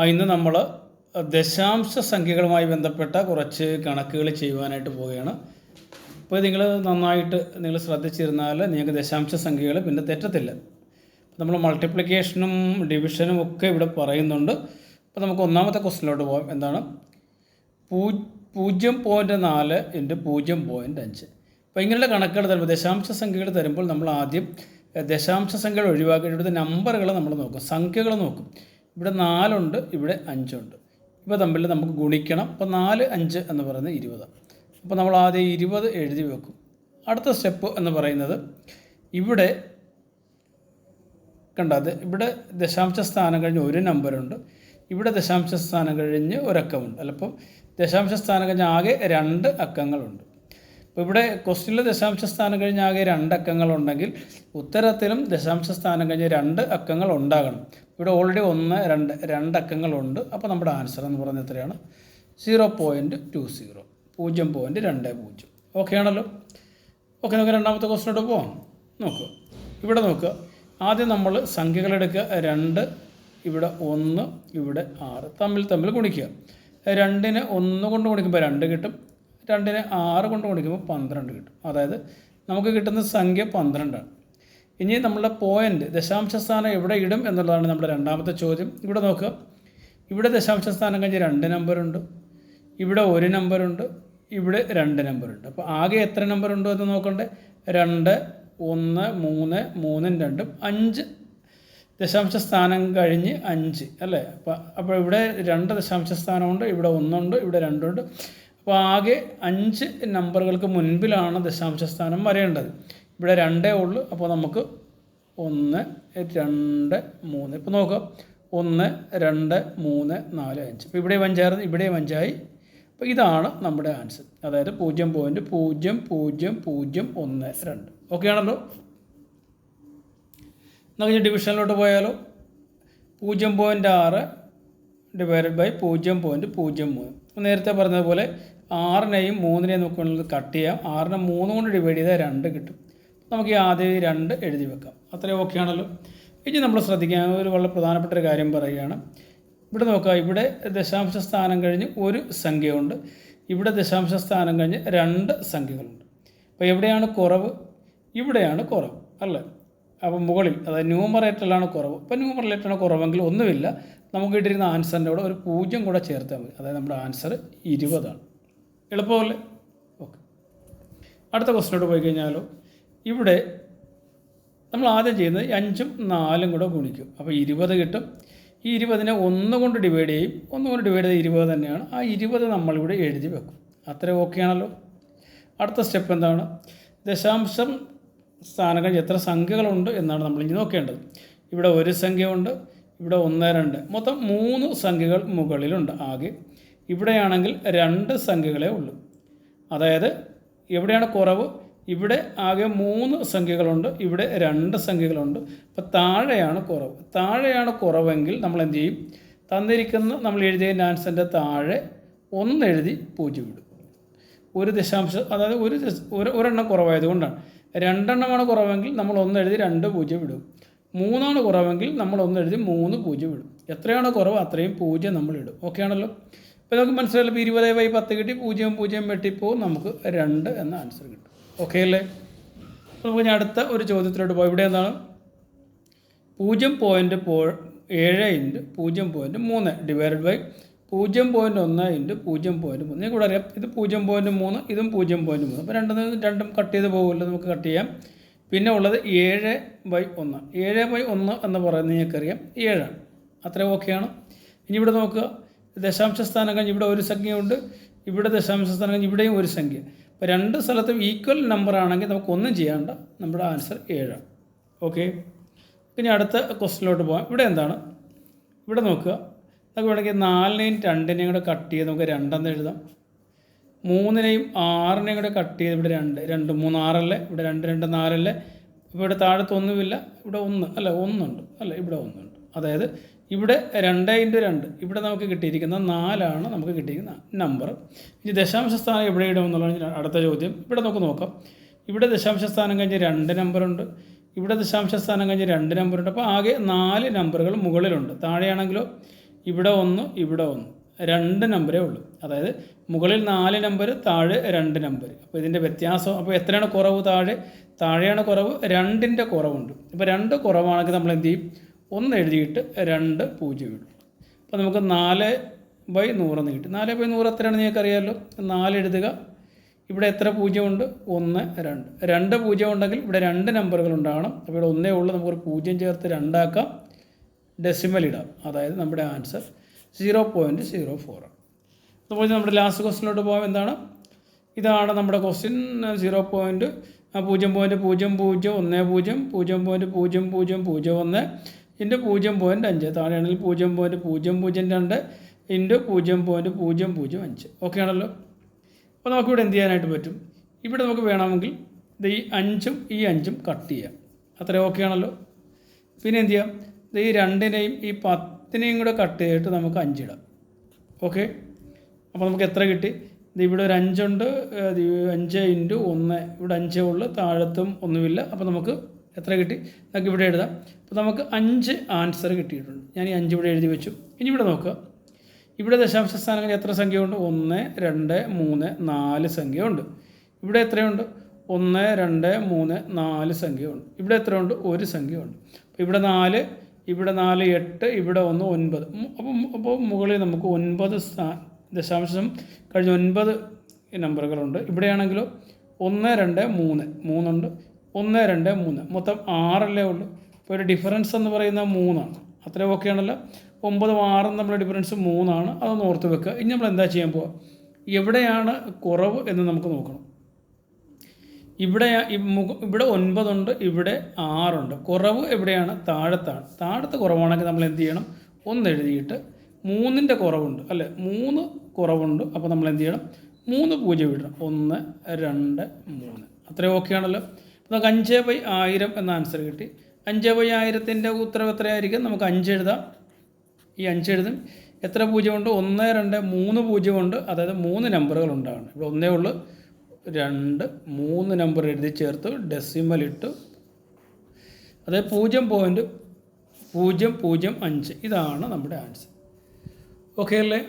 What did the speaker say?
ഇന്ന് നമ്മൾ ദശാംശ സംഖ്യകളുമായി ബന്ധപ്പെട്ട കുറച്ച് കണക്കുകൾ ചെയ്യുവാനായിട്ട് പോവുകയാണ്. അപ്പോൾ നിങ്ങൾ നന്നായിട്ട് നിങ്ങൾ ശ്രദ്ധിച്ചിരുന്നാൽ നിങ്ങൾക്ക് ദശാംശ സംഖ്യകൾ പിന്നെ തെറ്റത്തില്ല. നമ്മൾ മൾട്ടിപ്ലിക്കേഷനും ഡിവിഷനും ഒക്കെ ഇവിടെ പറയുന്നുണ്ട്. അപ്പോൾ നമുക്ക് ഒന്നാമത്തെ ക്വസ്റ്റിലോട്ട് പോകാം എന്താണ്? പൂ- പൂജ്യം പോയിന്റ് നാല് ഇന്റു പൂജ്യം പോയിന്റ് അഞ്ച്. അപ്പോൾ ഇങ്ങനെയുള്ള കണക്കുകൾ തരുമ്പോൾ ദശാംശ സംഖ്യകൾ തരുമ്പോൾ നമ്മൾ ആദ്യം ദശാംശ സംഖ്യകൾ ഒഴിവാക്കി നമ്പറുകൾ നമ്മൾ നോക്കും സംഖ്യകൾ നോക്കും. ഇവിടെ നാലുണ്ട് ഇവിടെ അഞ്ചുണ്ട്. ഇവ തമ്മിൽ നമുക്ക് ഗുണിക്കണം. അപ്പോൾ നാല് അഞ്ച് എന്ന് പറയുന്നത് ഇരുപതാണ് അപ്പോൾ നമ്മൾ ആദ്യം ഇരുപത് എഴുതി വെക്കും. അടുത്ത സ്റ്റെപ്പ് എന്ന് പറയുന്നത് ഇവിടെ കണ്ടത് ഇവിടെ ദശാംശ സ്ഥാനം കഴിഞ്ഞ് ഒരു നമ്പറുണ്ട് ഇവിടെ ദശാംശ സ്ഥാനം കഴിഞ്ഞ് ഒരക്കമുണ്ട്. അല്ലപ്പം ദശാംശ സ്ഥാനം കഴിഞ്ഞ് ആകെ രണ്ട് അക്കങ്ങളുണ്ട്. അപ്പോൾ ഇവിടെ ക്വസ്റ്റ്യനിൽ ദശാംശ സ്ഥാനം കഴിഞ്ഞ് ആകെ രണ്ട് അക്കങ്ങളുണ്ടെങ്കിൽ ഉത്തരത്തിലും ദശാംശ സ്ഥാനം കഴിഞ്ഞ് രണ്ട് അക്കങ്ങൾ ഉണ്ടാകണം. ഇവിടെ ഓൾറെഡി ഒന്ന് രണ്ട് രണ്ട് അക്കങ്ങളുണ്ട് അപ്പോൾ നമ്മുടെ ആൻസർ എന്ന് പറയുന്നത് എത്രയാണ്? സീറോ പോയിന്റ് ടു സീറോ പൂജ്യം പോയിന്റ് രണ്ട് പൂജ്യം. ഓക്കെ ആണല്ലോ? ഓക്കെ നമുക്ക് രണ്ടാമത്തെ ക്വസ്റ്റിനോട്ട് പോവാം. നോക്കുക ഇവിടെ നോക്കുക ആദ്യം നമ്മൾ സംഖ്യകളെടുക്കുക രണ്ട് ഇവിടെ ഒന്ന് ഇവിടെ ആറ്. തമ്മിൽ തമ്മിൽ ഗുണിക്കുക. രണ്ടിന് ഒന്ന് കൊണ്ട് ഗുണിക്കുമ്പോൾ രണ്ട് കിട്ടും. രണ്ടിന് ആറ് കൊണ്ട് ഗുണിക്കുമ്പോൾ പന്ത്രണ്ട് കിട്ടും. അതായത് നമുക്ക് കിട്ടുന്ന സംഖ്യ പന്ത്രണ്ടാണ്. ഇനി നമ്മളുടെ പോയിന്റ് ദശാംശ സ്ഥാനം എവിടെ ഇടും എന്നുള്ളതാണ് നമ്മുടെ രണ്ടാമത്തെ ചോദ്യം. ഇവിടെ നോക്കുക. ഇവിടെ ദശാംശ സ്ഥാനം കഴിഞ്ഞ് രണ്ട് നമ്പറുണ്ട് ഇവിടെ ഒരു നമ്പറുണ്ട് ഇവിടെ രണ്ട് നമ്പറുണ്ട് അപ്പോൾ ആകെ എത്ര നമ്പറുണ്ടോ എന്ന് നോക്കണ്ടേ. രണ്ട് ഒന്ന് മൂന്ന് മൂന്നും രണ്ടും അഞ്ച്. ദശാംശ സ്ഥാനം കഴിഞ്ഞ് അഞ്ച് അല്ലേ? അപ്പോൾ അപ്പോൾ ഇവിടെ രണ്ട് ദശാംശ സ്ഥാനമുണ്ട് ഇവിടെ ഒന്നുണ്ട് ഇവിടെ രണ്ടുണ്ട്. അപ്പോൾ ആകെ അഞ്ച് നമ്പറുകൾക്ക് മുൻപിലാണ് ദശാംശ സ്ഥാനം വരേണ്ടത്. ഇവിടെ രണ്ടേ ഉള്ളൂ. അപ്പോൾ നമുക്ക് ഒന്ന് രണ്ട് മൂന്ന്. ഇപ്പോൾ നോക്കുക. ഒന്ന് രണ്ട് മൂന്ന് നാല് അഞ്ച്. അപ്പോൾ ഇവിടെ അഞ്ചായിരുന്നു ഇവിടെ അഞ്ചായി അപ്പോൾ ഇതാണ് നമ്മുടെ ആൻസർ. അതായത് പൂജ്യം പോയിന്റ് പൂജ്യം പൂജ്യം പൂജ്യം ഒന്ന് രണ്ട്. ഓക്കെ ആണല്ലോ? നമുക്ക് ഡിവിഷനിലോട്ട് പോയാലോ? പൂജ്യം പോയിന്റ് ആറ് ഡിവൈഡഡ് ബൈ പൂജ്യം പോയിന്റ് പൂജ്യം മൂന്ന്. നേരത്തെ പറഞ്ഞതുപോലെ ആറിനെയും മൂന്നിനെയും നമുക്ക് വേണമെങ്കിൽ കട്ട് ചെയ്യാം. ആറിനെ മൂന്ന് കൊണ്ട് ഡിവൈഡ് ചെയ്താൽ രണ്ട് കിട്ടും. നമുക്ക് ഈ ആദ്യം രണ്ട് എഴുതി വെക്കാം. അത്രയും ഓക്കെ ആണല്ലോ. ഇനി നമ്മൾ ശ്രദ്ധിക്കാൻ ഒരു വളരെ പ്രധാനപ്പെട്ട ഒരു കാര്യം പറയുകയാണ്. ഇവിടെ നോക്കുക ഇവിടെ ദശാംശ സ്ഥാനം കഴിഞ്ഞ് ഒരു സംഖ്യയുണ്ട്. ഇവിടെ ദശാംശ സ്ഥാനം കഴിഞ്ഞ് രണ്ട് സംഖ്യകളുണ്ട്. അപ്പോൾ എവിടെയാണ് കുറവ്? ഇവിടെയാണ് കുറവ്. അല്ലേ? അപ്പോൾ മുകളിൽ അതായത് ന്യൂമറേറ്ററിലാണ് കുറവ്. അപ്പോൾ ന്യൂമറേറ്ററാണ് കുറവെങ്കിൽ ഒന്നുമില്ല. നമുക്ക് കിട്ടിയിരുന്ന ആൻസറിന്റെ കൂടെ ഒരു പൂജ്യം കൂടെ ചേർത്താൽ മതി. അതായത് നമ്മുടെ ആൻസർ ഇരുപതാണ്. എളുപ്പമല്ലേ? ഓക്കെ. അടുത്ത ക്വസ്റ്റിനോട് പോയി കഴിഞ്ഞാലോ? ഇവിടെ നമ്മൾ ആദ്യം ചെയ്യുന്നത് അഞ്ചും നാലും കൂടെ ഗുണിക്കും. അപ്പോൾ ഇരുപത് കിട്ടും. ഈ ഇരുപതിനെ ഒന്ന് കൊണ്ട് ഡിവൈഡ് ചെയ്യും. ഒന്ന് കൊണ്ട് ഡിവൈഡ് ചെയ്ത് ഇരുപത് തന്നെയാണ്. ആ ഇരുപത് നമ്മളിവിടെ എഴുതി വെക്കും. അത്രയും ഓക്കെ ആണല്ലോ. അടുത്ത സ്റ്റെപ്പ് എന്താണ്? ദശാംശം സ്ഥാനങ്ങൾ എത്ര സംഖ്യകളുണ്ട് എന്നാണ് നമ്മൾ ഇനി നോക്കേണ്ടത്. ഇവിടെ ഒരു സംഖ്യയുണ്ട്. ഇവിടെ ഒന്ന് രണ്ട്. മൊത്തം മൂന്ന് സംഖ്യകൾ മുകളിലുണ്ട് ആകെ. ഇവിടെയാണെങ്കിൽ രണ്ട് സംഖ്യകളേ ഉള്ളൂ. അതായത് എവിടെയാണ് കുറവ്? ഇവിടെ ആകെ മൂന്ന് സംഖ്യകളുണ്ട് ഇവിടെ രണ്ട് സംഖ്യകളുണ്ട്. അപ്പോൾ താഴെയാണ് കുറവ്. താഴെയാണ് കുറവെങ്കിൽ നമ്മൾ എന്ത് ചെയ്യും? തന്നിരിക്കുന്ന നമ്മൾ എഴുതിയ ആൻസറിന്റെ താഴെ ഒന്ന് എഴുതി പൂജ്യം ഇടും. ഒരു ദശാംശം അതായത് ഒരു ഒരെണ്ണം കുറവായതുകൊണ്ടാണ്. രണ്ടെണ്ണമാണ് കുറവെങ്കിൽ നമ്മൾ ഒന്ന് എഴുതി രണ്ട് പൂജ്യം ഇടും. മൂന്നാണ് കുറവെങ്കിൽ നമ്മൾ ഒന്ന് എഴുതി മൂന്ന് പൂജ്യം ഇടും. എത്രയാണ് കുറവ് അത്രയും പൂജ്യം നമ്മൾ ഇടും. ഓക്കെ ആണല്ലോ? ഇപ്പോൾ നമുക്ക് മനസ്സിലായല്ലോ ഇപ്പോൾ ഇരുപത് ബൈ പത്ത് കിട്ടി പൂജ്യം പൂജ്യം വെട്ടിപ്പോൾ നമുക്ക് രണ്ട് എന്ന ആൻസർ കിട്ടും. ഓക്കെ അല്ലേ? നമുക്ക് ഇനി അടുത്ത ഒരു ചോദ്യത്തിലോട്ട് പോകാം ഇവിടെ എന്താണ്? പൂജ്യം പോയിന്റ് പോ ഏഴ് ഇന്റ് പൂജ്യം പോയിന്റ് മൂന്ന് ഡിവൈഡഡ് ബൈ പൂജ്യം പോയിന്റ് ഒന്ന് ഇന്റ് പൂജ്യം പോയിന്റ് മൂന്ന്. നിങ്ങൾക്ക് ഇവിടെ അറിയാം ഇത് പൂജ്യം പോയിന്റ് മൂന്ന് ഇതും പൂജ്യം പോയിന്റ് മൂന്ന്. അപ്പോൾ രണ്ടും രണ്ടും കട്ട് ചെയ്ത് പോകുമല്ലോ നമുക്ക് കട്ട് ചെയ്യാം. പിന്നെ ഉള്ളത് ഏഴ് ബൈ ഒന്ന്. ഏഴ് ബൈ ഒന്ന് എന്ന് പറയുന്നത് നിങ്ങൾക്കറിയാം. ഏഴാണ്. അത്രയും ഓക്കെയാണ് ഇനി ഇവിടെ നോക്കുക. ദശാംശ സ്ഥാനം കഴിഞ്ഞ് ഇവിടെ ഒരു സംഖ്യയുണ്ട്. ഇവിടെ ദശാംശ സ്ഥാനം കഴിഞ്ഞ് ഇവിടെയും ഒരു സംഖ്യ. അപ്പോൾ രണ്ട് സ്ഥലത്തും ഈക്വൽ നമ്പർ ആണെങ്കിൽ നമുക്ക് ഒന്നും ചെയ്യാണ്ട. നമ്മുടെ ആൻസർ ഏഴാണ്. ഓക്കെ പിന്നെ അടുത്ത ക്വസ്റ്റിലോട്ട് പോകാം ഇവിടെ എന്താണ്? ഇവിടെ നോക്കുക. നമുക്ക് വേണമെങ്കിൽ നാലിനെയും രണ്ടിനെയും കൂടെ കട്ട് ചെയ്ത് നമുക്ക് രണ്ടെന്ന് എഴുതാം. മൂന്നിനെയും ആറിനെയും കൂടെ കട്ട് ചെയ്ത് ഇവിടെ രണ്ട് രണ്ട് മൂന്ന് ആറല്ലേ ഇവിടെ രണ്ട് രണ്ട് നാലല്ലേ. ഇപ്പോൾ ഇവിടെ താഴത്ത് ഒന്നുമില്ല ഇവിടെ ഒന്ന് അല്ല ഒന്നുണ്ട് അല്ല ഇവിടെ ഒന്നുണ്ട്. അതായത് ഇവിടെ രണ്ട് ഇന്റു രണ്ട് ഇവിടെ നമുക്ക് കിട്ടിയിരിക്കുന്ന നാലാണ് നമുക്ക് കിട്ടിയിരിക്കുന്ന നമ്പർ ഇനി ദശാംശ സ്ഥാനം എവിടെ ഇടും എന്നുള്ളതാണ് അടുത്ത ചോദ്യം. ഇവിടെ നമുക്ക് നോക്കാം. ഇവിടെ ദശാംശ സ്ഥാനം കഴിഞ്ഞ് രണ്ട് നമ്പറുണ്ട് ഇവിടെ ദശാംശ സ്ഥാനം കഴിഞ്ഞ് രണ്ട് നമ്പറുണ്ട് അപ്പോൾ ആകെ നാല് നമ്പറുകൾ മുകളിലുണ്ട്. താഴെയാണെങ്കിലോ ഇവിടെ ഒന്ന് ഇവിടെ ഒന്ന്. രണ്ട് നമ്പരേ ഉള്ളൂ. അതായത് മുകളിൽ നാല് നമ്പർ താഴെ രണ്ട് നമ്പർ അപ്പോൾ ഇതിന്റെ വ്യത്യാസം അപ്പോൾ എത്രയാണ് കുറവ് താഴെ? താഴെയാണ് കുറവ് രണ്ടിന്റെ കുറവുണ്ട്. ഇപ്പോൾ രണ്ട് കുറവാണെങ്കിൽ നമ്മൾ എന്ത് ചെയ്യും? ഒന്ന് എഴുതിയിട്ട് രണ്ട് പൂജ്യം ഇടും. അപ്പോൾ നമുക്ക് നാല് ബൈ നൂറെന്ന് നീട്ടും. നാല് ബൈ നൂറ് എത്രയാണെന്ന് നിങ്ങൾക്ക് അറിയാമല്ലോ നാല് എഴുതുക. ഇവിടെ എത്ര പൂജ്യമുണ്ട്? ഒന്ന് രണ്ട്. രണ്ട് പൂജ്യം ഉണ്ടെങ്കിൽ ഇവിടെ രണ്ട് നമ്പറുകൾ ഉണ്ടാകണം അപ്പോൾ ഇവിടെ ഒന്നേ ഉള്ളൂ. നമുക്കൊരു പൂജ്യം ചേർത്ത് രണ്ടാക്കാം. ഡെസിമൽ ഇടാം. അതായത് നമ്മുടെ answer zero point zero four ആണ് അതുപോലെ നമ്മുടെ ലാസ്റ്റ് ക്വസ്റ്റിനോട്ട് പോകാം എന്താണ്? ഇതാണ് നമ്മുടെ ക്വസ്റ്റ്യൻ സീറോ പോയിന്റ് പൂജ്യം പോയിന്റ് പൂജ്യം പൂജ്യം ഒന്ന് പൂജ്യം പൂജ്യം പോയിന്റ് പൂജ്യം പൂജ്യം പൂജ്യം ഒന്ന് ഇന്റു പൂജ്യം പോയിന്റ് അഞ്ച്. താഴെയാണെങ്കിൽ പൂജ്യം പോയിന്റ് പൂജ്യം പൂജ്യം രണ്ട് ഇന്റു പൂജ്യം പോയിന്റ് പൂജ്യം പൂജ്യം അഞ്ച്. ഓക്കെ ആണല്ലോ? അപ്പോൾ നമുക്കിവിടെ എന്ത് ചെയ്യാനായിട്ട് പറ്റും? ഇവിടെ നമുക്ക് വേണമെങ്കിൽ ഇത് ഈ അഞ്ചും ഈ അഞ്ചും കട്ട് ചെയ്യാം. അത്രയും ഓക്കെ ആണല്ലോ? പിന്നെ എന്ത് ചെയ്യാം? ഇത് ഈ രണ്ടിനെയും ഈ പത്തിനെയും കൂടെ കട്ട് ചെയ്തിട്ട് നമുക്ക് അഞ്ചിടാം. ഓക്കെ അപ്പോൾ നമുക്ക് എത്ര കിട്ടി? ഇത് ഇവിടെ ഒരു അഞ്ചുണ്ട് അഞ്ച് ഇന്റു ഒന്ന്. ഇവിടെ അഞ്ചേ ഉള്ളു താഴത്തും ഒന്നുമില്ല. അപ്പോൾ നമുക്ക് എത്ര കിട്ടി? നമുക്ക് ഇവിടെ എഴുതാം. അപ്പോൾ നമുക്ക് അഞ്ച് ആൻസർ കിട്ടിയിട്ടുണ്ട്. ഞാൻ ഈ അഞ്ച് ഇവിടെ എഴുതി വെച്ചു. ഇനി ഇവിടെ നോക്കുക. ഇവിടെ ദശാംശ സ്ഥാനങ്ങളിൽ എത്ര സംഖ്യയുണ്ട്? ഒന്ന് രണ്ട് മൂന്ന് നാല് സംഖ്യയുണ്ട്. ഇവിടെ എത്രയുണ്ട്? ഒന്ന് രണ്ട് മൂന്ന് നാല് സംഖ്യയുണ്ട്. ഇവിടെ എത്രയുണ്ട്? ഒരു സംഖ്യയുണ്ട്. അപ്പോൾ ഇവിടെ നാല് ഇവിടെ നാല് എട്ട് ഇവിടെ ഒന്ന് ഒൻപത്. അപ്പം അപ്പോൾ മുകളിൽ നമുക്ക് ഒൻപത് ദശാംശം കഴിഞ്ഞ ഒൻപത് നമ്പറുകളുണ്ട്. ഇവിടെയാണെങ്കിലോ ഒന്ന് രണ്ട് മൂന്ന്. മൂന്നുണ്ട്. ഒന്ന് രണ്ട് മൂന്ന്. മൊത്തം ആറല്ലേ ഉള്ളൂ. ഇപ്പോൾ ഒരു ഡിഫറൻസ് എന്ന് പറയുന്നത് മൂന്നാണ്. അത്രയും ഓക്കെ ആണല്ലോ. ഒമ്പതും ആറും തമ്മിലുള്ള ഡിഫറൻസ് മൂന്നാണ്. അതൊന്ന് ഓർത്ത് വെക്കുക. ഇനി നമ്മൾ എന്താ ചെയ്യാൻ പോവുക എവിടെയാണ് കുറവ് എന്ന് നമുക്ക് നോക്കണം. ഇവിടെ ഇവിടെ ഒൻപതുണ്ട് ഇവിടെ ആറുണ്ട്. കുറവ് എവിടെയാണ്? താഴത്താണ്. താഴത്ത് കുറവാണെങ്കിൽ നമ്മൾ എന്ത് ചെയ്യണം? ഒന്ന് എഴുതിയിട്ട് മൂന്നിന്റെ കുറവുണ്ട് അല്ലേ? മൂന്ന് കുറവുണ്ട് അപ്പോൾ നമ്മൾ എന്ത് ചെയ്യണം? മൂന്ന് പൂജ്യം ഇടണം. ഒന്ന് രണ്ട് മൂന്ന്. അത്രയും ഓക്കെ ആണല്ലോ. നമുക്ക് അഞ്ച് ബൈ ആയിരം എന്ന ആൻസർ കിട്ടി. അഞ്ച് ബൈ ആയിരത്തിന്റെ ഉത്തരവ് എത്രയായിരിക്കും? നമുക്ക് അഞ്ച് എഴുതാം. ഈ അഞ്ച് എഴുതും. എത്ര പൂജ്യമുണ്ട്? ഒന്ന് രണ്ട് മൂന്ന് പൂജ്യമുണ്ട്. അതായത് മൂന്ന് നമ്പറുകൾ ഉണ്ടാകണം ഇവിടെ ഒന്നേ ഉള്ളൂ. രണ്ട് മൂന്ന് നമ്പർ എഴുതി ചേർത്ത് ഡെസിമൽ ഇട്ട്. അതായത് പൂജ്യം പോയിന്റ് പൂജ്യം പൂജ്യം അഞ്ച്. ഇതാണ് നമ്മുടെ ആൻസർ ഓക്കെ അല്ലേ?